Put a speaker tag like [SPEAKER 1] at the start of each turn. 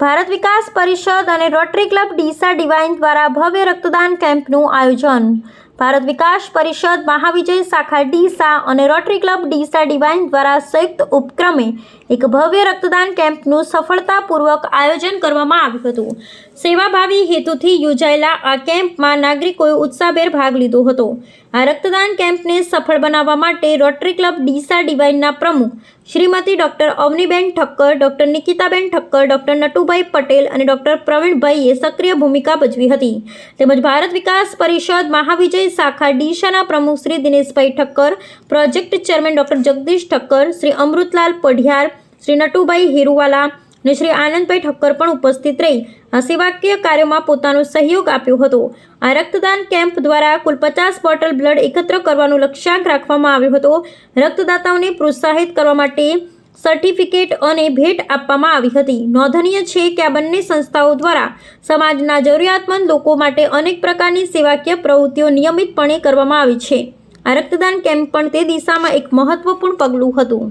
[SPEAKER 1] ભારત વિકાસ પરિષદ અને rotary club Deesa divine દ્વારા ભવ્ય રક્તદાન કેમ્પનું આયોજન ભારત વિકાસ પરિષદ મહાવિજય શાખા ડીસા અને રોટરી ક્લબ ડીસા ડિવાઇન દ્વારા સંયુક્ત ઉપક્રમે એક ભવ્ય રક્તદાન કેમ્પનું સફળતાપૂર્વક આયોજન કરવામાં આવ્યું હતું. સેવાભાવી હેતુથી યોજાયેલા આ કેમ્પમાં નાગરિકોએ ઉત્સાહભેર ભાગ લીધો હતો. આ રક્તદાન કેમ્પને સફળ બનાવવા માટે રોટરી ક્લબ ડીસા ડિવાઇનના પ્રમુખ Shrimati doctor Avniben Thakkar, doctor Nikitaben Thakkar, doctor Natubhai Patel અને ડૉક્ટર પ્રવીણભાઈએ સક્રિય ભૂમિકા ભજવી હતી. તેમજ ભારત વિકાસ પરિષદ મહાવિજય શાખા ડીશાના પ્રમુખ Shri Dineshbhai Thakkar, project chairman doctor Jagdish Thakkar, Shri Amrutlal Padhiyar, Shri Natubhai Hiruwala અને શ્રી આનંદભાઈ ઠક્કર પણ ઉપસ્થિત રહી આ સેવાકીય કાર્યોમાં પોતાનો સહયોગ આપ્યો હતો. આ રક્તદાન કેમ્પ દ્વારા કુલ પચાસ બોટલ બ્લડ એકત્ર કરવાનો લક્ષ્યાંક રાખવામાં આવ્યો હતો. રક્તદાતાઓને પ્રોત્સાહિત કરવા માટે સર્ટિફિકેટ અને ભેટ આપવામાં આવી હતી. નોંધનીય છે કે આ બંને સંસ્થાઓ દ્વારા સમાજના જરૂરિયાતમંદ લોકો માટે અનેક પ્રકારની સેવાકીય પ્રવૃત્તિઓ નિયમિતપણે કરવામાં આવી છે. આ રક્તદાન કેમ્પ પણ તે દિશામાં એક મહત્વપૂર્ણ પગલું હતું.